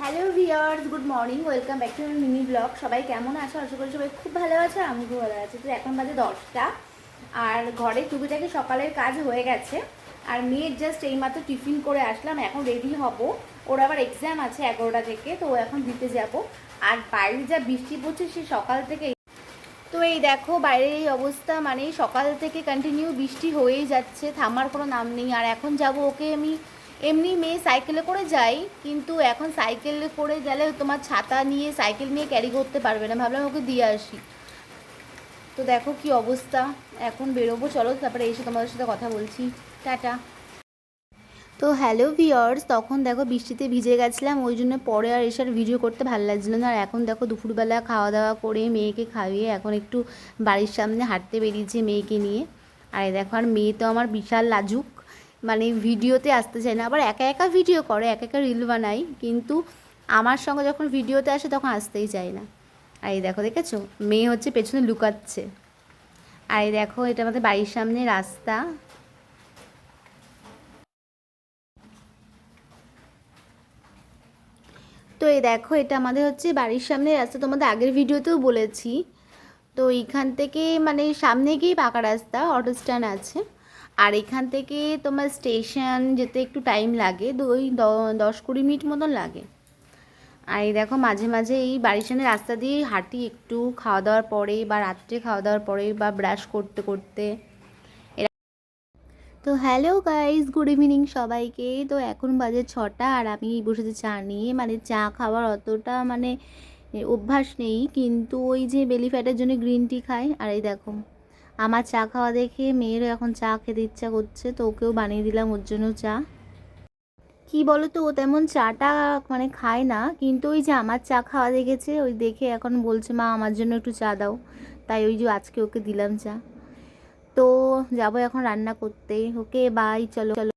Hello viewers good morning welcome back to mini blog সবাই কেমন আছো? আশা করি সবাই খুব ভালো আছে আমি খুব ভালো আছি। তো এখন বাজে দশটা। আর ঘরে টুকিটাকি সকালের কাজ হয়ে গেছে। আর মেয়ের জাস্ট এইমাত্র টিফিন করে আসলাম, এখন রেডি হব। ওর আবার এক্সাম আছে এগারোটা থেকে, তো এখন দিতে যাব। আর বাইরে যা বৃষ্টি পড়ছে, সে সকাল থেকে তো এই দেখো, বাইরের এই অবস্থা মানে সকাল থেকে কন্টিনিউ বৃষ্টি হয়েই যাচ্ছে, থামার কোনো নাম নেই। আর এখন যাব ওকে আমি এমনি মেয়ে সাইকেলে করে যাই, কিন্তু এখন সাইকেলে করে গেলে তোমার ছাতা নিয়ে সাইকেল নিয়ে ক্যারি করতে পারবে না। ভাবলাম ওকে দিয়ে আসি। তো দেখো কি অবস্থা। এখন বেরোবো, চলো তারপরে এসে তোমাদের সাথে কথা বলছি। টাটা। তো হ্যালো ভিওর্স তখন দেখো বৃষ্টিতে ভিজে গেছিলাম, ওই জন্য পরে আর এসে আর ভিডিও করতে ভালো লাগছিল না। আর এখন দেখো দুপুরবেলা খাওয়া দাওয়া করে মেয়েকে খাইয়ে এখন একটু বাড়ির সামনে হাঁটতে বেরিয়েছে মেয়েকে নিয়ে। আর দেখো, আর মেয়ে তো আমার বিশাল লাজুক। মানে ভিডিওতে আসতে চায় না। আবার একা একা ভিডিও করে, একা একা রিল বানাই কিন্তু আমার সঙ্গে যখন ভিডিওতে আসে তখন আসতেই চায় না। আর এই দেখো, দেখেছ? মেয়ে হচ্ছে পেছনে লুকাচ্ছে। আর এই দেখো, এটা আমাদের বাড়ির সামনে রাস্তা। তো এই দেখো, এটা আমাদের হচ্ছে বাড়ির সামনে রাস্তা। তোমাদের আগের ভিডিওতেও বলেছি। তো এইখান থেকে মানে সামনে গিয়ে পাকা রাস্তা অটো স্ট্যান্ড আছে। আর এখান থেকে তোমার স্টেশন যেতে একটু টাইম লাগে ওই দশ কুড়ি মিনিট মতন লাগে। আর এই দেখো মাঝে মাঝে এই বাড়ির সামনে রাস্তা দিয়ে হাঁটি একটু, খাওয়া দাওয়ার পরে বা রাত্রে খাওয়া দাওয়ার পরে বা ব্রাশ করতে করতে। তো হ্যালো গাইজ গুড ইভিনিং সবাইকে। তো এখন বাজে ছটা আর আমি বসেছি চা নিয়ে। মানে চা খাওয়ার অতটা মানে অভ্যাস নেই, কিন্তু ওই যে বেলি ফ্যাটের জন্য গ্রিন টি খাই আর এই দেখো আমার চা খাওয়া দেখে মেয়েরও এখন চা খেতে ইচ্ছা করছে, তো ওকেও বানিয়ে দিলাম ওর জন্য চা। কি বলো তো ও তেমন চাটা মানে খায় না, কিন্তু ওই যে আমার চা খাওয়া দেখেছে, ওই দেখে এখন বলছে, মা, আমার জন্য একটু চা দাও। তাই ওই যে আজকে ওকে দিলাম চা। তো যাব এখন রান্না করতে। ওকে বাই চলো চলো।